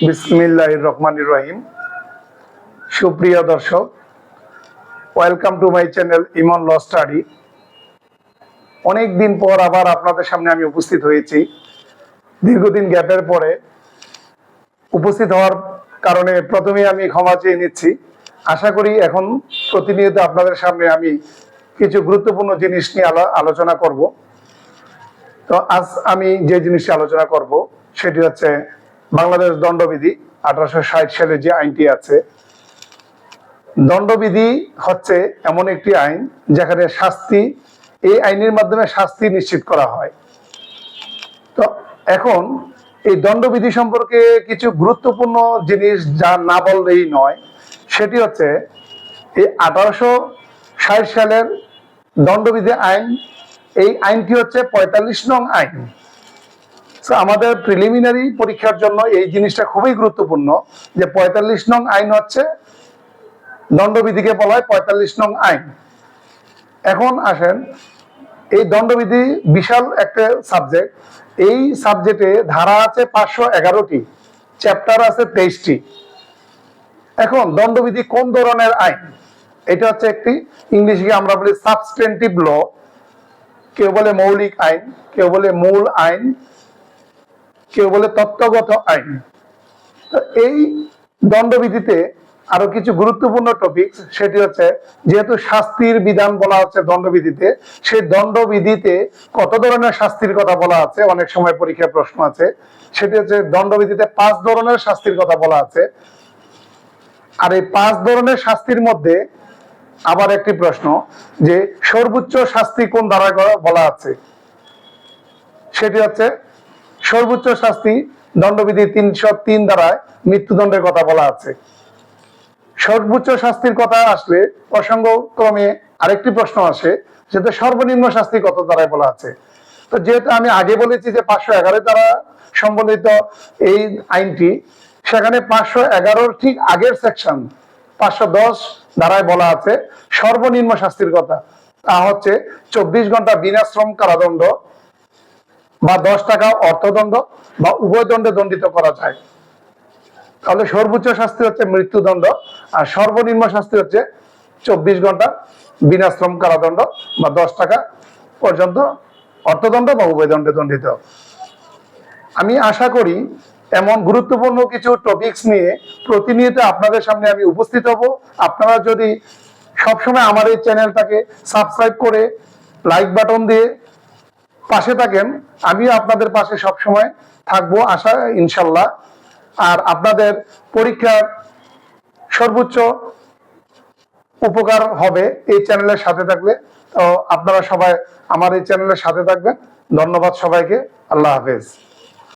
বিসমিল্লাহ রহমান রহিম। সুপ্রিয় দর্শক, welcome to my channel Emon law study. অনেক দিন পর আবার আপনাদের সামনে আমি উপস্থিত হয়েছি। দীর্ঘদিন গ্যাপের পরে উপস্থিত হওয়ার কারণে প্রথমে আমি ক্ষমা চেয়ে নিচ্ছি। আশা করি এখন প্রতিনিয়ত আপনাদের সামনে আমি কিছু গুরুত্বপূর্ণ জিনিস নিয়ে আলো- আলোচনা করব। তো আজ আমি যে জিনিসটি আলোচনা করব, সেটি হচ্ছে বাংলাদেশ দণ্ডবিধি আঠারোশো ষাট সালে যে আইনটি আছে, দণ্ডবিধি হচ্ছে এমন একটি আইন যেখানে শাস্তি, এই আইনের মাধ্যমে শাস্তি নিশ্চিত করা হয়। তো এখন এই দণ্ডবিধি সম্পর্কে কিছু গুরুত্বপূর্ণ জিনিস যা না বললেই নয়, সেটি হচ্ছে এই আঠারোশো ষাট সালের দণ্ডবিধি আইন, এই আইনটি হচ্ছে পঁয়তাল্লিশ নং আইন। আমাদের প্রিলিমিনারি পরীক্ষার জন্য এই জিনিসটা খুবই গুরুত্বপূর্ণ যে পঁয়তাল্লিশ নং আইন হচ্ছে দণ্ডবিধিকে বলা হয় পঁয়তাল্লিশ নং আইন। এখন আসেন, এই দণ্ডবিধি বিশাল একটা সাবজেক্ট এই সাবজেক্টে ধারা আছে পাঁচশো এগারোটি চ্যাপ্টার আছে তেইশটি। এখন দণ্ডবিধি কোন ধরনের আইন? এটা হচ্ছে একটি ইংলিশে আমরা বলি সাবস্টেন্টিভ ল কেউ বলে মৌলিক আইন, কেউ বলে মূল আইন কেউ বলে তত্ত্বগত আইন। তো এই দণ্ডবিধিতে আরও কিছু গুরুত্বপূর্ণ টপিক সেটি হচ্ছে যেহেতু শাস্তির বিধান বলা হচ্ছে দণ্ডবিধিতে, সেই দণ্ডবিধিতে কত ধরনের শাস্তির কথা বলা আছে? অনেক সময় পরীক্ষায় প্রশ্ন আছে। সেটি হচ্ছে দণ্ডবিধিতে পাঁচ ধরনের শাস্তির কথা বলা আছে। আর এই পাঁচ ধরনের শাস্তির মধ্যে আবার একটি প্রশ্ন, যে সর্বোচ্চ শাস্তি কোন ধারায় বলা আছে? সেটি হচ্ছে সর্বোচ্চ শাস্তি দণ্ডবিধি তিনশো তিন দ্বারায় মৃত্যুদণ্ডের কথা বলা আছে। সর্বোচ্চ শাস্তির কথা আসলে প্রসঙ্গক্রমে আরেকটি প্রশ্ন আসে যেটা সর্বনিম্ন শাস্তি কত দ্বারায় বলা আছে? তো যেহেতু আমি আগে বলেছি যে পাঁচশো এগারো দ্বারা সম্বলিত এই আইনটি, সেখানে পাঁচশো এগারোর ঠিক আগের সেকশন পাঁচশো দশ ধারায় বলা আছে সর্বনিম্ন শাস্তির কথা। তা হচ্ছে চব্বিশ ঘণ্টা বিনাশ্রম কারাদণ্ড বা দশ টাকা অর্থদণ্ড বা উভয় দণ্ডে দণ্ডিত করা যায়। তাহলে সর্বোচ্চ শাস্তি হচ্ছে মৃত্যুদণ্ড, আর সর্বনিম্ন শাস্তি হচ্ছে চব্বিশ ঘণ্টা বিনাশ্রম কারাদণ্ড বা দশ টাকা পর্যন্ত অর্থদণ্ড বা উভয় দণ্ডে দণ্ডিত। আমি আশা করি এমন গুরুত্বপূর্ণ কিছু টপিকস নিয়ে প্রতিনিয়ত আপনাদের সামনে আমি উপস্থিত হব। আপনারা যদি সবসময় আমার এই চ্যানেলটাকে সাবস্ক্রাইব করে লাইক বাটন দিয়ে পাশে থাকেন, আমিও আপনাদের পাশে সবসময় থাকব, আশা, ইনশাল্লাহ। আর আপনাদের পরীক্ষার সর্বোচ্চ উপকার হবে এই চ্যানেলের সাথে থাকলে। তো আপনারা সবাই আমার এই চ্যানেলের সাথে থাকবেন। ধন্যবাদ সবাইকে। আল্লাহ হাফেজ।